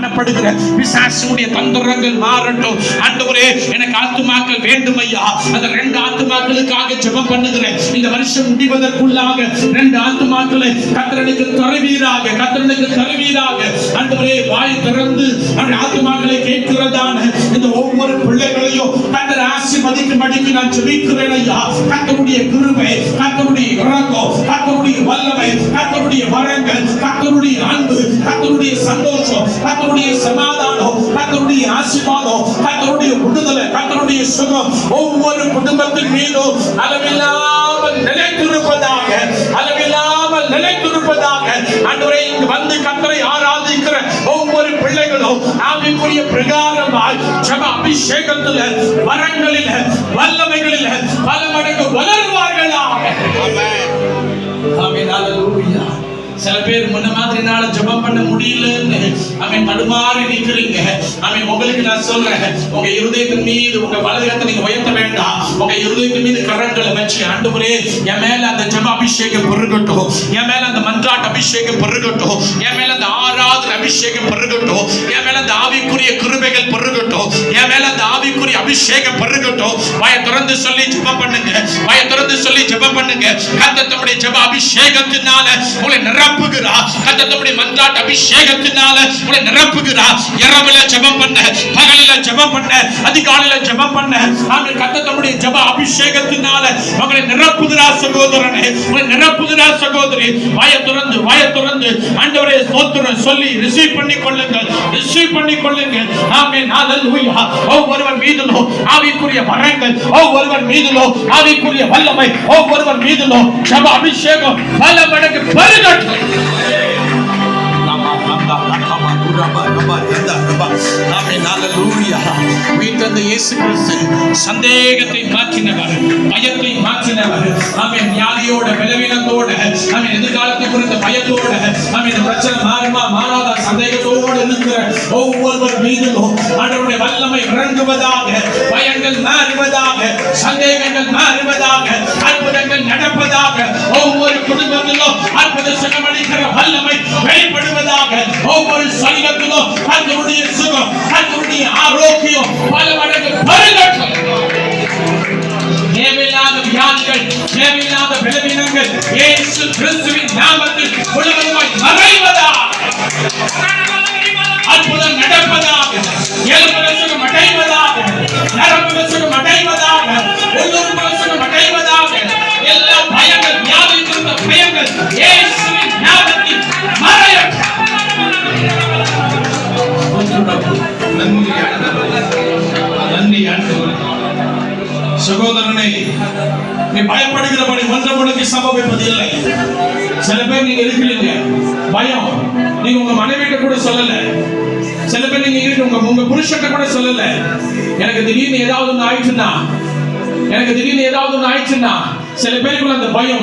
காணப்படுகிற பிசாசுடைய தந்திரங்கள் மாறட்டும். ஆண்டவரே எனக்கு ஆத்துமாக்கள் வேண்டும் ஐயா அந்த ரெண்டு ஆத்துமாக்களுக்காக ஜெபம் பண்ணுகிறேன். இந்த வருஷம் முடிவதற்குள்ளாக ரெண்டு ஆத்துமாக்களை கத்தரனுக்கு தருவீராக கத்தரனுக்கு தருவீராக. ஆண்டவரே வாய் திறந்து அந்த ஆத்துமாக்களை கேட்கிறதான இந்த ஒவ்வொரு பிள்ளைகளையும் கத்தர் நான் ஜெபிக்கிறேன் ஐயா. கத்தருடைய கிருபை கத்தருடைய இரக்கம் கத்தருடைய வல்லமை கத்தருடைய வரங்கள் கத்தருடைய அன்பு கத்தருடைய சந்தோஷம் கத்தருடைய சமாதானம் கத்தருடைய ஆசீர்வாதம் கத்தருடைய விடுதலை கத்தருடைய சுகம். ஒவ்வொரு குடும்பத்தின் மீதும் அளவில்லா கிரியைகளோ பிள்ளைகளும் ஆவிக்குரிய பிரகாரமாய் ஜப அபிஷேகத்தில் வரங்களில வல்லமைகளில மாதிரி முன்ன ஜெபம் பண்ண முடியலன்னு. அவன் தடுமாறி நிக்கிறீங்க அவன் உங்களுக்கு நான் சொல்றேன். உங்க இருதயத்தின் மீது உங்க வலதுகத்தை நீங்க உயர்த்த வேண்டாம். உங்க இருதயத்தின் மீது கரங்களை வச்சு ஆண்டவரே என் மேல அந்த ஜெப அபிஷேகம் பெருகட்டும் என் மேல அந்த மன்றாட்ட அபிஷேகம் பெருகட்டும் என் மேல அந்த ஆராதனை அபிஷேகம் பெருகட்டும் என் மேல அந்த ஆவிக்குரிய கிருபைகள் பெருகட்டும் என் மேல அந்த ஆவிக்குரிய அபிஷேகம் பெருகட்டும் வாய திறந்து சொல்லி ஜெபம் பண்ணுங்க. வாய திறந்து சொல்லி ஜெபம் பண்ணுங்க. கர்த்தர் தம்முடைய ஜெப அபிஷேகத்தினால உங்களை நிரப்புகிறார் கர்த்தர் தம்முடைய மன்றாட்ட அபிஷேகத்தினால உங்களை நிரப்புகிறார் இரவுல ஜெபம் பண்ண பகலில ஜெபம் பண்ண அதிகாலையில ஜெபம் பண்ண. ஆமென் கர்த்தர் தம்முடைய ஜெப அபிஷேகத்தினால உங்களை நிரப்புகிறார் சகோதரனே. உங்களை நிரப்புகிறார் சகோதரி. வாய திறந்து வாய திறந்து ஆண்டவரே ஸ்தோத்திரம் சொல்லி ரிசீவ் பண்ணி கொள்ளுங்கள் ரிசீவ் பண்ணி கொள்ளுங்கள் ஆமென். ஹalleluya ஒவ்வொருவன் மீதிலோ ஆவிக்குரிய வரங்கள் ஒவ்வொருவர் மீதிலோ ஆவிக்குரிய வல்லமை ஒவ்வொருவர் மீதிலோ ஜப அபிஷேகம் பல மடங்கு பெருகட்டும். சந்தேகத்தை மாற்றினவர் பயத்தை மாற்றினவர். அவன் வியாதியோட பலவீனத்தோட அவன் எதிர்காலத்தை குறித்த பயத்தோட அவன் பிரச்சனை மாறுமா மாறாத சந்தேகம் இருக்கிற ஒவ்வொருவர் மீதிலும் ஆண்டவருடைய வல்லமை இறங்குவதாக பயங்கள் மாறுவதாக சந்தேகங்கள் மாறுவதாக அற்புதங்கள் நடப்பதாக ஒவ்வொரு குடும்பத்திலும் அற்புத சுகமளிக்கிற வல்லமை வெளிப்படுவதாக ஒவ்வொரு சரீரத்திலும் அதனுடைய சுகம் அதனுடைய ஆரோக்கியம் பல மடங்கு பெருகட்டும். தேவையில்லாத வியாதிகள் தேவையில்லாத பலவீனங்கள் இயேசு கிறிஸ்துவின் நாமத்தில் முழுவதுமாய் மறைவதாக அற்புதம் நடப்பதாக எலும்பு சுகம் அடைவதாக நரம்பு சுகம் அடைவதாக உள்ளுறுப்பு எல்லா பயங்கள் வியாதி பயங்கள் இயேசுவின் மறையட்டும். நன்றி நன்றி. நீ பயப்படுகிறபடி ஒன்றமுழுக்கு சம்பவிப்பது இல்லை சில பேர் நீங்க இருக்கிறீங்க. பயம். நீங்க உங்க மனைவிட்ட கூட சொல்லல. சில பேர் நீங்க இருக்கு உங்க உங்க புருஷன்ட்ட கூட சொல்லல. எனக்கு திடீர்னு ஏதாவது ஒன்று ஆயிடுச்சுன்னா எனக்கு திடீர்னு ஏதாவது ஒன்று ஆயிடுச்சுன்னா சில பேருக்குள்ள அந்த பயம்